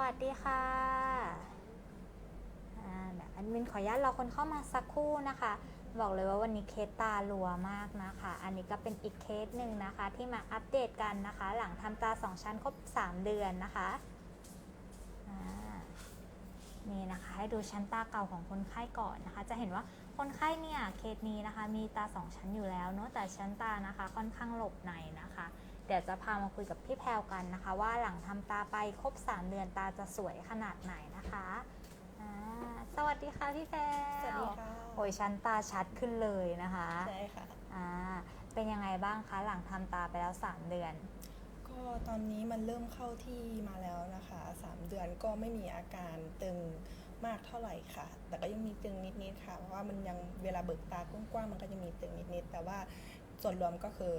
วัสดีค่ะอ่าเดี๋ยวแอดมินขออนุญาตรอคนเข้ามาสักครู่นะคะ บอกเลยว่าวันนี้เคสตาลัวมากนะคะ อันนี้ก็เป็นอีกเคสหนึ่งนะคะ ที่มาอัปเดตกันนะคะ หลังทำตา2ชั้นครบ 3 เดือนนะคะนี่นะคะให้ดูชั้นตาเก่าของคนไข้ก่อนนะคะ จะเห็นว่าคนไข้เนี่ยเคสนี้นะคะ มีตา2ชั้นอยู่แล้วเนอะแต่ชั้นตานะคะ ค่อนข้างหลบในนะคะ เดี๋ยวจะพามาคุยกับพี่แพรวกันนะคะ ว่าหลังทำตาไปครบ 3 เดือนตาจะสวยขนาดไหนนะคะอ่าสวัสดีค่ะพี่แพรวสวัสดีค่ะโอ้ยชั้นตาชัดขึ้นเลยนะคะใช่ค่ะอ่าเป็นยังไงบ้างคะหลังทำตาไปแล้ว 3 เดือน ก็ตอนนี้มันเริ่มเข้าที่มาแล้วนะคะสามเดือนก็ไม่มีอาการตึงมากเท่าไหร่ค่ะ แต่ก็ยังมีตึงนิดๆค่ะ เพราะว่ามันยังเวลาเบิกตากว้างๆมันก็จะมีตึงนิดๆ แต่ว่าส่วนรวมก็คือ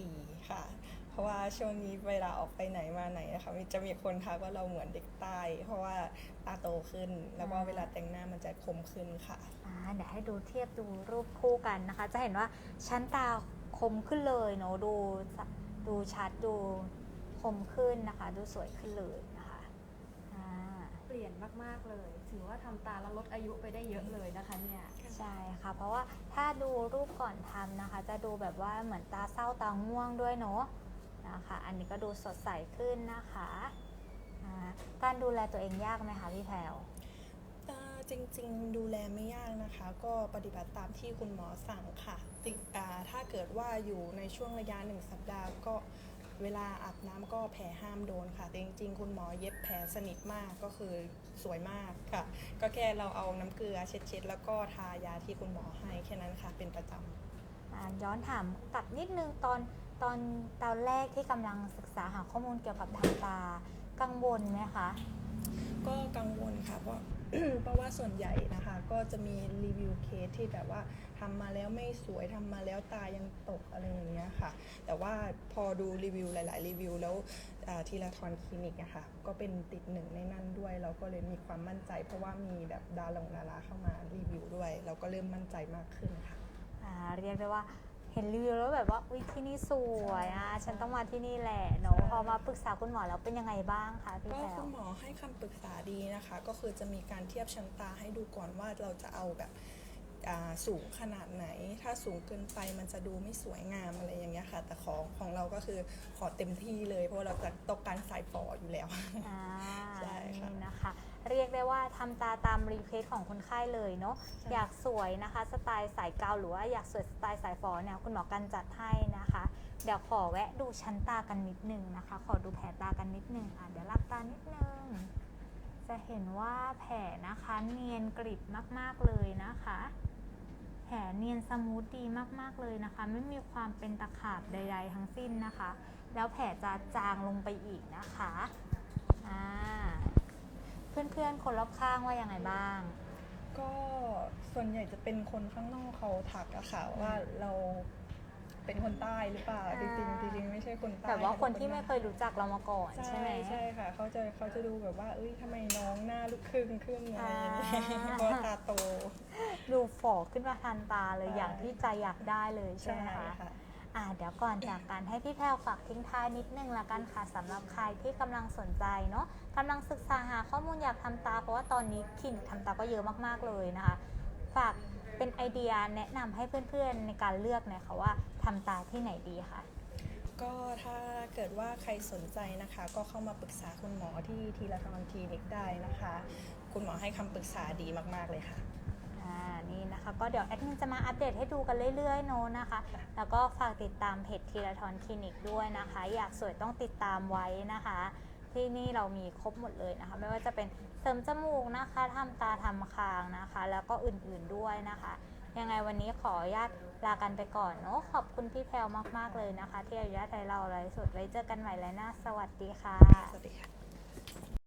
ดีค่ะเพ ราะว่าช่วงนี้เวลาออกไปไหนมาไหนนะคะมีจะมีคนทักว่าเราเหมือนเด็กใต้ เพราะว่าตาโตขึ้น แล้วก็อ่าเวลาแต่งหน้ามันจะคมขึ้นค่ะอ่าเดี๋ยวให้ดูเทียบดูรูปคู่กันนะคะ จะเห็นว่าชั้นตาคมขึ้นเลยเนาะดูสดูชัดดูคมขึ้นนะคะ ดูสวยขึ้นเลยนะคะอ่าเปลี่ยนมาก ๆ เลย ถือว่าทำตาแล้วลดอายุไปได้เยอะเลยนะคะเนี่ยใช่ค่ะ เพราะว่าถ้าดูรูปก่อนทำนะคะ จะดูแบบว่าเหมือนตาเศร้าตาง่วงด้วยเนาะ นะคะ อันนี้ก็ดูสดใสขึ้นนะคะอ่าการดูแลตัวเองยากไหมคะพี่แพรว เอ่อจริงๆ ดูแลไม่ยากนะคะ ก็ปฏิบัติตามที่คุณหมอสั่งค่ะติอ่าถ้าเกิดว่าอยู่ในช่วงระยะหนึ่งสัปดาห์ก็เวลาอาบน้ำก็แผลห้ามโดนค่ะแต่จริงๆ คุณหมอเย็บแผลสนิทมากก็คือสวยมากค่ะ ก็แค่เราเอาน้ำเกลือเช็ดๆ แล้วก็ทายาที่คุณหมอให้แค่นั้นค่ะเป็นประจำ อ่าย้อนถามกลับนิดนึงตอน ตอนตอนแรกที่กำลังศึกษาหาข้อมูลเกี่ยวกับทางตากังวลไหมคะ ก็กังวลค่ะเพราะ เพราะว่าส่วนใหญ่นะคะ ก็จะมีรีวิวเคสที่แบบว่าทำมาแล้วไม่สวยทำมาแล้วตายังตกอะไรอย่างเงี้ยค่ะ แต่ว่าพอดูรีวิวหลาย ๆ รีวิวแล้วอ่าทีละทอนคลินิกอะค่ะ ก็เป็นติดหนึ่งในนั้นด้วย เราก็เลยมีความมั่นใจ เพราะว่ามีแบบดาราดาราเข้ามารีวิวด้วย เราก็เริ่มมั่นใจมากขึ้นค่ะ อ่าเรียกได้ว่าเห็นรีวิวแล้วแบบว่าอุ้ยที่นี่สวยอะฉันต้องมาที่นี่แหละเนาะใช่พอมาปรึกษาคุณหมอแล้วเป็นยังไงบ้างคะพี่ก็แพรคุวณหมอให้คำปรึกษาดีนะคะ ก็คือจะมีการเทียบชั้นตาให้ดูก่อนว่าเราจะเอาแบบอ่า สูงขนาดไหน ถ้าสูงเกินไปมันจะดูไม่สวยงามอะไรอย่างเงี้ยค่ะ แต่ของของเราก็คือขอเต็มที่เลย เพราะว่าเราจะต้องการสายฟออยู่แล้ว อ่าใช่ค่ะ นี่นะคะ เรียกได้ว่าทำตาตามรีเควสของคนไข้เลยเนาะใช่อยากสวยนะคะสไตล์สายเกาหรือว่าอยากสวยสไตล์สายฟอเนี่ยคุณหมอกันจัดให้นะคะ เดี๋ยวขอแวะดูชั้นตากันนิดนึงนะคะ ขอดูแผลตากันนิดนึงอะเดี๋ยวหลับตานิดนึง จะเห็นว่าแผลนะคะเนียนกริบมาก ๆ เลยนะคะแผล เนียนสมูทดีมากๆเลยนะคะ ไม่มีความเป็นตะขาบใด ๆ ทั้งสิ้นนะคะ แล้วแผลจะจางลงไปอีกนะคะอ่าเพื่อนๆคนรอบข้างว่ายังไงบ้าง ก็ส่วนใหญ่จะเป็นคนข้างนอกเขาทักอะค่ะว่าเรา เป็นคนใต้หรือเปล่า จริงๆจริงๆไม่ใช่คนใต้แต่ว่าคนที่ะไม่เคยรู้จักเรามาก่อนใช่ใช่ไหมใช่ค่ะเขาจะเขาจะดูแบบว่า เอ้ยทำไมน้องหน้าลูกครึ่งขึ้นอะไรอย่างเงี้ยอ่าเพราะว่าตาโต ดูฝ่อขึ้นมาทันตาเลยใช่อย่างที่ใจอยากได้เลยใช่ไหมคะค่ะอ่าเดี๋ยวก่อนจากการให้พี่แพรวฝากทิ้งท้ายนิดนึงละกันค่ะสำหรับใครที่กำลังสนใจเนาะกำลังศึกษาหาข้อมูลอยากทำตา เพราะว่าตอนนี้คลินิกทำตาก็เยอะมากๆเลยนะคะ ฝากเป็นไอเดียแนะนำให้เพื่อนๆในการเลือกหน่อยค่ะว่าทำตาที่ไหนดีค่ะ ก็ถ้าเกิดว่าใครสนใจนะคะ ก็เข้ามาปรึกษาคุณหมอที่ทีละทอนคลินิกได้นะคะ คุณหมอให้คำปรึกษาดีมากๆเลยค่ะ อ่า นี่นะคะ ก็เดี๋ยวแอดมินจะมาอัปเดตให้ดูกันเรื่อยๆโน้นนะคะ ค่ะ แล้วก็ฝากติดตามเพจทีละทอนคลินิกด้วยนะคะ อยากสวยต้องติดตามไว้นะคะ ที่นี่เรามีครบหมดเลยนะคะ ไม่ว่าจะเป็นเสริมจมูกนะคะทำตาทำคางนะคะ แล้วก็อื่นๆด้วยนะคะ ยังไงวันนี้ขออนุญาตลากันไปก่อนเนาะขอบคุณพี่แพลวมากๆเลยนะคะ ที่อนุญาตให้เราไลฟ์สดไว้เจอกันใหม่ไล้วนะสวัสดีค่ะสวัสดีค่ะ